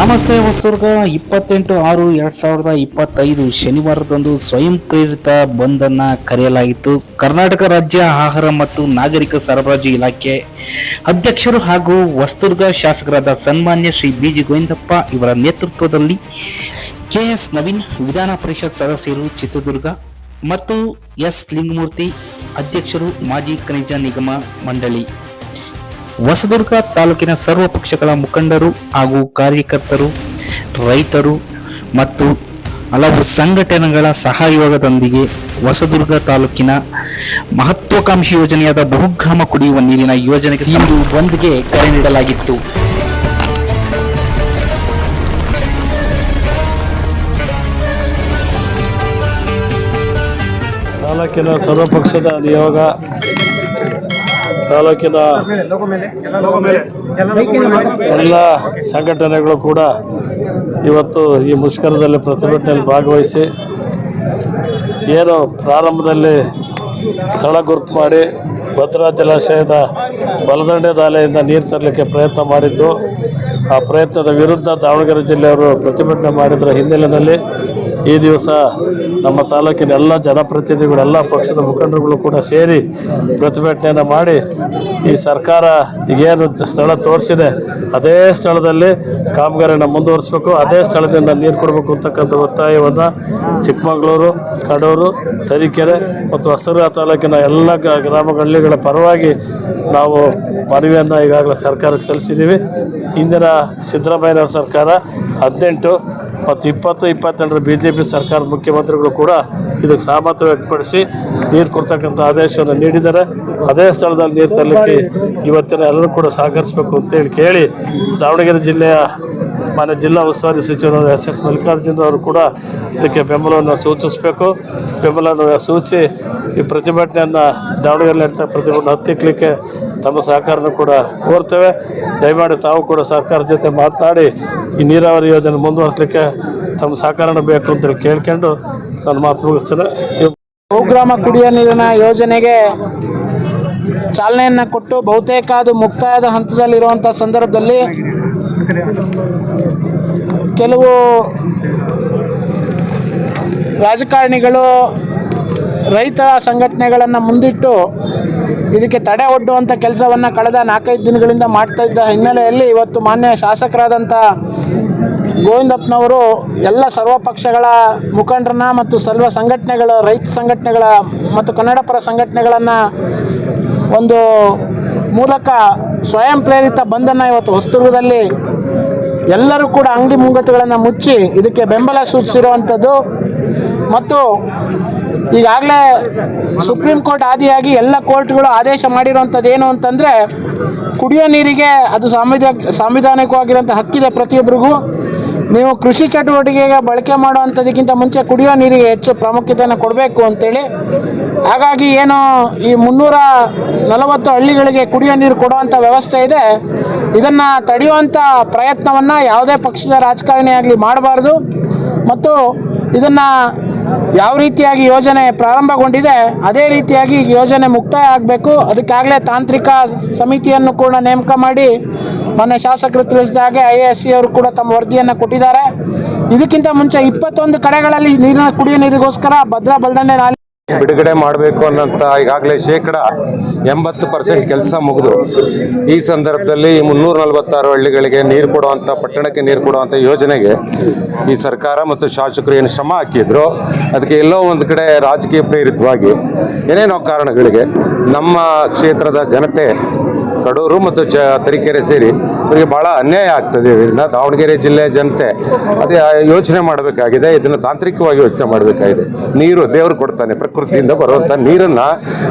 ನಮಸ್ತೆ ಹೊಸದುರ್ಗ ಇಪ್ಪತ್ತೆಂಟು ಆರು ಎರಡ್ ಸಾವಿರದ ಇಪ್ಪತ್ತೈದು ಶನಿವಾರದಂದು ಸ್ವಯಂ ಪ್ರೇರಿತ ಬಂದ್ ಅನ್ನ ಕರೆಯಲಾಗಿತ್ತು ಕರ್ನಾಟಕ ರಾಜ್ಯ ಆಹಾರ ಮತ್ತು ನಾಗರಿಕ ಸರಬರಾಜು ಇಲಾಖೆ ಅಧ್ಯಕ್ಷರು ಹಾಗೂ ಹೊಸದುರ್ಗ ಶಾಸಕರಾದ ಸನ್ಮಾನ್ಯ ಶ್ರೀ ಬಿ ಜಿ ಗೋವಿಂದಪ್ಪ ಇವರ ನೇತೃತ್ವದಲ್ಲಿ ಕೆಎಸ್ ನವೀನ್ ವಿಧಾನ ಪರಿಷತ್ ಸದಸ್ಯರು ಚಿತ್ರದುರ್ಗ ಮತ್ತು ಎಸ್ ಲಿಂಗಮೂರ್ತಿ ಅಧ್ಯಕ್ಷರು ಮಾಜಿ ಖನಿಜ ನಿಗಮ ಮಂಡಳಿ. ಹೊಸದುರ್ಗ ತಾಲೂಕಿನ ಸರ್ವ ಪಕ್ಷಗಳ ಮುಖಂಡರು ಹಾಗೂ ಕಾರ್ಯಕರ್ತರು ರೈತರು ಮತ್ತು ಹಲವು ಸಂಘಟನೆಗಳ ಸಹಯೋಗದೊಂದಿಗೆ ಹೊಸದುರ್ಗ ತಾಲೂಕಿನ ಮಹತ್ವಾಕಾಂಕ್ಷಿ ಯೋಜನೆಯಾದ ಬಹುಗ್ರಾಮ ಕುಡಿಯುವ ನೀರಿನ ಯೋಜನೆಗೆ ಇಂದು ಬಂದ್ಗೆ ಕರೆ ನೀಡಲಾಗಿತ್ತು. ತಾಲೂಕಿನ ಸರ್ವಪಕ್ಷದ ನಿಯೋಗ ತಾಲೂಕಿನ ಎಲ್ಲ ಸಂಘಟನೆಗಳು ಕೂಡ ಇವತ್ತು ಈ ಮುಷ್ಕರದಲ್ಲಿ ಪ್ರತಿಭಟನೆಯಲ್ಲಿ ಭಾಗವಹಿಸಿ ಏನು ಪ್ರಾರಂಭದಲ್ಲಿ ಸ್ಥಳ ಗುರುತು ಮಾಡಿ ಭದ್ರಾ ಜಲಾಶಯದ ಬಲದಂಡೆ ದಾಲೆಯಿಂದ ನೀರು ತರಲಿಕ್ಕೆ ಪ್ರಯತ್ನ ಮಾಡಿದ್ದು, ಆ ಪ್ರಯತ್ನದ ವಿರುದ್ಧ ದಾವಣಗೆರೆ ಜಿಲ್ಲೆಯವರು ಪ್ರತಿಭಟನೆ ಮಾಡಿದ್ರ ಹಿನ್ನೆಲೆಯಲ್ಲಿ ಈ ದಿವಸ ನಮ್ಮ ತಾಲೂಕಿನ ಎಲ್ಲ ಜನಪ್ರತಿನಿಧಿಗಳು ಎಲ್ಲ ಪಕ್ಷದ ಮುಖಂಡರುಗಳು ಕೂಡ ಸೇರಿ ಪ್ರತಿಭಟನೆಯನ್ನು ಮಾಡಿ ಈ ಸರ್ಕಾರ ಈಗೇನು ಸ್ಥಳ ತೋರಿಸಿದೆ, ಅದೇ ಸ್ಥಳದಲ್ಲಿ ಕಾಮಗಾರಿಯನ್ನು ಮುಂದುವರಿಸಬೇಕು, ಅದೇ ಸ್ಥಳದಿಂದ ನೀರು ಕೊಡಬೇಕು ಅಂತಕ್ಕಂಥ ಒತ್ತಾಯವನ್ನು ಚಿಕ್ಕಮಗಳೂರು, ಕಡೂರು, ತರೀಕೆರೆ ಮತ್ತು ಹೊಸದುರ್ಗ ತಾಲೂಕಿನ ಎಲ್ಲ ಗ್ರಾಮ ಹಳ್ಳಿಗಳ ಪರವಾಗಿ ನಾವು ಮನವಿಯನ್ನು ಈಗಾಗಲೇ ಸರ್ಕಾರಕ್ಕೆ ಸಲ್ಲಿಸಿದ್ದೀವಿ. ಇಂದಿನ ಸಿದ್ದರಾಮಯ್ಯನವರ ಸರ್ಕಾರ ಹದಿನೆಂಟು ಮತ್ತು ಇಪ್ಪತ್ತು ಇಪ್ಪತ್ತೆರಡರ ಬಿ ಜೆ ಪಿ ಸರ್ಕಾರದ ಮುಖ್ಯಮಂತ್ರಿಗಳು ಕೂಡ ಇದಕ್ಕೆ ಸಹಮತ ವ್ಯಕ್ತಪಡಿಸಿ ನೀರು ಕೊಡ್ತಕ್ಕಂಥ ಆದೇಶವನ್ನು ನೀಡಿದ್ದಾರೆ. ಅದೇ ಸ್ಥಳದಲ್ಲಿ ನೀರು ತರಲಿಕ್ಕೆ ಇವತ್ತಿನ ಎಲ್ಲರೂ ಕೂಡ ಸಹಕರಿಸಬೇಕು ಅಂತೇಳಿ ಕೇಳಿ ದಾವಣಗೆರೆ ಜಿಲ್ಲೆಯ ಮಾನ್ಯ ಜಿಲ್ಲಾ ಉಸ್ತುವಾರಿ ಸಚಿವರಾದ ಎಸ್ ಎಸ್ ಮಲ್ಲಿಕಾರ್ಜುನ ಕೂಡ ಇದಕ್ಕೆ ಬೆಂಬಲವನ್ನು ಸೂಚಿಸಬೇಕು. ಬೆಂಬಲವನ್ನು ಸೂಚಿಸಿ ಈ ಪ್ರತಿಭಟನೆಯನ್ನು ದಾವಣಗೆರೆ ನಡೀತಾ ಪ್ರತಿಭಟನೆ ಹತ್ತಿಕ್ಕಲಿಕ್ಕೆ ತಮ್ಮ ಸಹಕಾರನೂ ಕೂಡ ಕೋರ್ತೇವೆ. ದಯಮಾಡಿ ತಾವು ಕೂಡ ಸರ್ಕಾರದ ಜೊತೆ ಮಾತನಾಡಿ ಈ ನೀರಾವರಿ ಯೋಜನೆ ಮುಂದುವರಿಸಲಿಕ್ಕೆ ತಮ್ಮ ಸಹಕಾರನ ಬೇಕು ಅಂತೇಳಿ ಕೇಳ್ಕೊಂಡು ನನ್ನ ಮಾತು ಮುಗಿಸ್ತೇನೆ. ಬಹುಗ್ರಾಮ ಕುಡಿಯುವ ನೀರಿನ ಯೋಜನೆಗೆ ಚಾಲನೆಯನ್ನು ಕೊಟ್ಟು ಬಹುತೇಕ ಅದು ಮುಕ್ತಾಯದ ಹಂತದಲ್ಲಿರುವಂಥ ಸಂದರ್ಭದಲ್ಲಿ ಕೆಲವು ರಾಜಕಾರಣಿಗಳು ರೈತರ ಸಂಘಟನೆಗಳನ್ನು ಮುಂದಿಟ್ಟು ಇದಕ್ಕೆ ತಡೆ ಒಡ್ಡುವಂಥ ಕೆಲಸವನ್ನು ಕಳೆದ ನಾಲ್ಕೈದು ದಿನಗಳಿಂದ ಮಾಡ್ತಾ ಇದ್ದ ಹಿನ್ನೆಲೆಯಲ್ಲಿ ಇವತ್ತು ಮಾನ್ಯ ಶಾಸಕರಾದಂಥ ಗೋವಿಂದಪ್ಪನವರು ಎಲ್ಲ ಸರ್ವ ಪಕ್ಷಗಳ ಮುಖಂಡರನ್ನ ಮತ್ತು ಸರ್ವ ಸಂಘಟನೆಗಳ ರೈತ ಸಂಘಟನೆಗಳ ಮತ್ತು ಕನ್ನಡಪರ ಸಂಘಟನೆಗಳನ್ನು ಒಂದು ಮೂಲಕ ಸ್ವಯಂ ಪ್ರೇರಿತ ಬಂದನ್ನು ಇವತ್ತು ಹೊಸದುರ್ಗದಲ್ಲಿ ಎಲ್ಲರೂ ಕೂಡ ಅಂಗಡಿ ಮುಂಗಟ್ಟುಗಳನ್ನು ಮುಚ್ಚಿ ಇದಕ್ಕೆ ಬೆಂಬಲ ಸೂಚಿಸಿರುವಂಥದ್ದು ಮತ್ತು ಈಗಾಗಲೇ ಸುಪ್ರೀಂ ಕೋರ್ಟ್ ಆದಿಯಾಗಿ ಎಲ್ಲ ಕೋರ್ಟ್ಗಳು ಆದೇಶ ಮಾಡಿರುವಂಥದ್ದು ಏನು ಅಂತಂದರೆ ಕುಡಿಯೋ ನೀರಿಗೆ ಅದು ಸಂವಿಧಾನ ಸಾಂವಿಧಾನಿಕವಾಗಿರೋಂಥ ಹಕ್ಕಿದೆ ಪ್ರತಿಯೊಬ್ಬರಿಗೂ. ನೀವು ಕೃಷಿ ಚಟುವಟಿಕೆಗೆ ಬಳಕೆ ಮಾಡುವಂಥದಕ್ಕಿಂತ ಮುಂಚೆ ಕುಡಿಯೋ ನೀರಿಗೆ ಹೆಚ್ಚು ಪ್ರಾಮುಖ್ಯತೆಯನ್ನು ಕೊಡಬೇಕು ಅಂತೇಳಿ. ಹಾಗಾಗಿ ಏನು ಈ ಮುನ್ನೂರ ನಲವತ್ತು ಹಳ್ಳಿಗಳಿಗೆ ಕುಡಿಯೋ ನೀರು ಕೊಡುವಂಥ ವ್ಯವಸ್ಥೆ ಇದೆ. ಇದನ್ನು ತಡೆಯುವಂಥ ಪ್ರಯತ್ನವನ್ನು ಯಾವುದೇ ಪಕ್ಷದ ರಾಜಕಾರಣಿ ಆಗಲಿ ಮಾಡಬಾರ್ದು. ಮತ್ತು ಇದನ್ನು ಯಾವ ರೀತಿಯಾಗಿ ಯೋಜನೆ ಪ್ರಾರಂಭಗೊಂಡಿದೆ, ಅದೇ ರೀತಿಯಾಗಿ ಯೋಜನೆ ಮುಕ್ತಾಯ ಆಗಬೇಕು ಅದಕ್ಕಾಗಲೇ ತಾಂತ್ರಿಕ ಸಮಿತಿಯನ್ನು ಕೂಡ ನೇಮಕ ಮಾಡಿ, ಮೊನ್ನೆ ಶಾಸಕರು ತಿಳಿಸಿದ ಹಾಗೆ ಐ ಎಸ್ ಅವರು ಕೂಡ ತಮ್ಮ ವರದಿಯನ್ನು ಕೊಟ್ಟಿದ್ದಾರೆ. ಇದಕ್ಕಿಂತ ಮುಂಚೆ ಇಪ್ಪತ್ತೊಂದು ಕಡೆಗಳಲ್ಲಿ ನೀರಿನ ಕುಡಿಯುವ ನೀರಿಗೋಸ್ಕರ ಭದ್ರಾ ಬಲ್ದಂಡೆ ನಾಲೆ ಬಿಡುಗಡೆ ಮಾಡಬೇಕು ಅನ್ನೋಂಥ ಈಗಾಗಲೇ ಶೇಕಡ ಎಂಬತ್ತು ಪರ್ಸೆಂಟ್ ಕೆಲಸ ಮುಗಿದು. ಈ ಸಂದರ್ಭದಲ್ಲಿ ಮುನ್ನೂರ ನಲವತ್ತಾರು ಹಳ್ಳಿಗಳಿಗೆ ನೀರು ಕೊಡುವಂಥ, ಪಟ್ಟಣಕ್ಕೆ ನೀರು ಕೊಡುವಂಥ ಯೋಜನೆಗೆ ಈ ಸರ್ಕಾರ ಮತ್ತು ಶಾಸಕರು ಏನು ಶ್ರಮ ಹಾಕಿದ್ರು. ಅದಕ್ಕೆ ಎಲ್ಲೋ ಒಂದು ಕಡೆ ರಾಜಕೀಯ ಪ್ರೇರಿತವಾಗಿ ಏನೇನೋ ಕಾರಣಗಳಿಗೆ ನಮ್ಮ ಕ್ಷೇತ್ರದ ಜನತೆ, ಕಡೂರು ಮತ್ತು ಚ, ತರೀಕೆರೆ ಸೇರಿ ಇವರಿಗೆ ಬಹಳ ಅನ್ಯಾಯ ಆಗ್ತದೆ ಇದರಿಂದ. ದಾವಣಗೆರೆ ಜಿಲ್ಲೆಯ ಜನತೆ ಅದೇ ಯೋಚನೆ ಮಾಡಬೇಕಾಗಿದೆ. ಇದನ್ನು ತಾಂತ್ರಿಕವಾಗಿ ಯೋಚನೆ ಮಾಡಬೇಕಾಗಿದೆ. ನೀರು ದೇವರು ಕೊಡ್ತಾನೆ ಪ್ರಕೃತಿಯಿಂದ ಬರುವಂಥ ನೀರನ್ನು.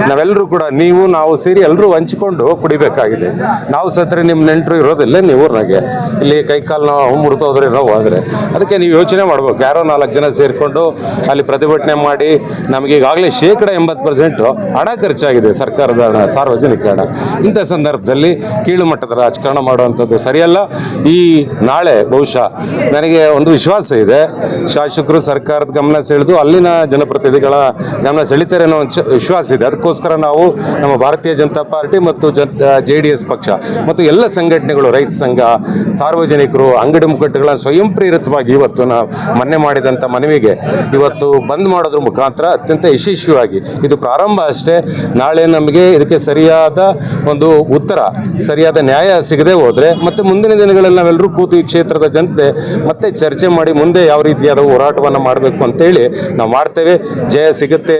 ನಾವೆಲ್ಲರೂ ಕೂಡ ನೀವು, ನಾವು ಸೇರಿ ಎಲ್ಲರೂ ಹಂಚಿಕೊಂಡು ಕುಡಿಬೇಕಾಗಿದೆ. ನಾವು ಸತ್ರೆ ನಿಮ್ಮ ನೆಂಟರು ಇರೋದಿಲ್ಲ ನೀವು ನನಗೆ ಇಲ್ಲಿ ಕೈಕಾಲು ನಾವು ಮುರಿತೋದ್ರೆ ನಾವು ಆದರೆ. ಅದಕ್ಕೆ ನೀವು ಯೋಚನೆ ಮಾಡ್ಬೇಕು. ಯಾರೋ ನಾಲ್ಕು ಜನ ಸೇರಿಕೊಂಡು ಅಲ್ಲಿ ಪ್ರತಿಭಟನೆ ಮಾಡಿ ನಮಗೆ ಈಗಾಗಲೇ ಶೇಕಡ ಎಂಬತ್ತು ಪರ್ಸೆಂಟು ಹಣ ಖರ್ಚಾಗಿದೆ ಸರ್ಕಾರದ ಹಣ, ಸಾರ್ವಜನಿಕ ಹಣ. ಇಂಥ ಸಂದರ್ಭದಲ್ಲಿ ಕೀಳುಮಟ್ಟದ ರಾಜಕಾರಣ ಮಾಡುವಂಥದ್ದು ಮಾಡುವಂಥದ್ದು ಸರಿಯಲ್ಲ. ಈ ನಾಳೆ ಬಹುಶಃ ನನಗೆ ಒಂದು ವಿಶ್ವಾಸ ಇದೆ. ಶಾಸಕರು ಸರ್ಕಾರದ ಗಮನ ಸೆಳೆದು ಅಲ್ಲಿನ ಜನಪ್ರತಿನಿಧಿಗಳ ಗಮನ ಸೆಳಿತಾರೆ ಅನ್ನೋ ಒಂದು ವಿಶ್ವಾಸ ಇದೆ. ಅದಕ್ಕೋಸ್ಕರ ನಾವು ನಮ್ಮ ಭಾರತೀಯ ಜನತಾ ಪಾರ್ಟಿ ಮತ್ತು ಜನ್ ಜೆ ಡಿ ಎಸ್ ಪಕ್ಷ ಮತ್ತು ಎಲ್ಲ ಸಂಘಟನೆಗಳು, ರೈತ ಸಂಘ, ಸಾರ್ವಜನಿಕರು, ಅಂಗಡಿ ಮುಗ್ಗಟ್ಟುಗಳ ಸ್ವಯಂ ಪ್ರೇರಿತವಾಗಿ ಇವತ್ತು ನಾವು ಮೊನ್ನೆ ಮಾಡಿದಂಥ ಮನವಿಗೆ ಇವತ್ತು ಬಂದ್ ಮಾಡೋದ್ರ ಮುಖಾಂತರ ಅತ್ಯಂತ ಯಶಸ್ವಿಯಾಗಿ ಇದು ಪ್ರಾರಂಭ ಅಷ್ಟೇ. ನಾಳೆ ನಮಗೆ ಇದಕ್ಕೆ ಸರಿಯಾದ ಒಂದು ಉತ್ತರ, ಸರಿಯಾದ ನ್ಯಾಯ ಸಿಗದೆ ಹೋದರೆ ಮತ್ತೆ ಮುಂದಿನ ದಿನಗಳಲ್ಲಿ ನಾವೆಲ್ಲರೂ ಕೂತು ಈ ಕ್ಷೇತ್ರದ ಜನತೆ ಮತ್ತೆ ಚರ್ಚೆ ಮಾಡಿ ಮುಂದೆ ಯಾವ ರೀತಿಯಾದ ಹೋರಾಟವನ್ನು ಮಾಡಬೇಕು ಅಂತೇಳಿ ನಾವು ಮಾಡ್ತೇವೆ. ಜಯ ಸಿಗುತ್ತೆ.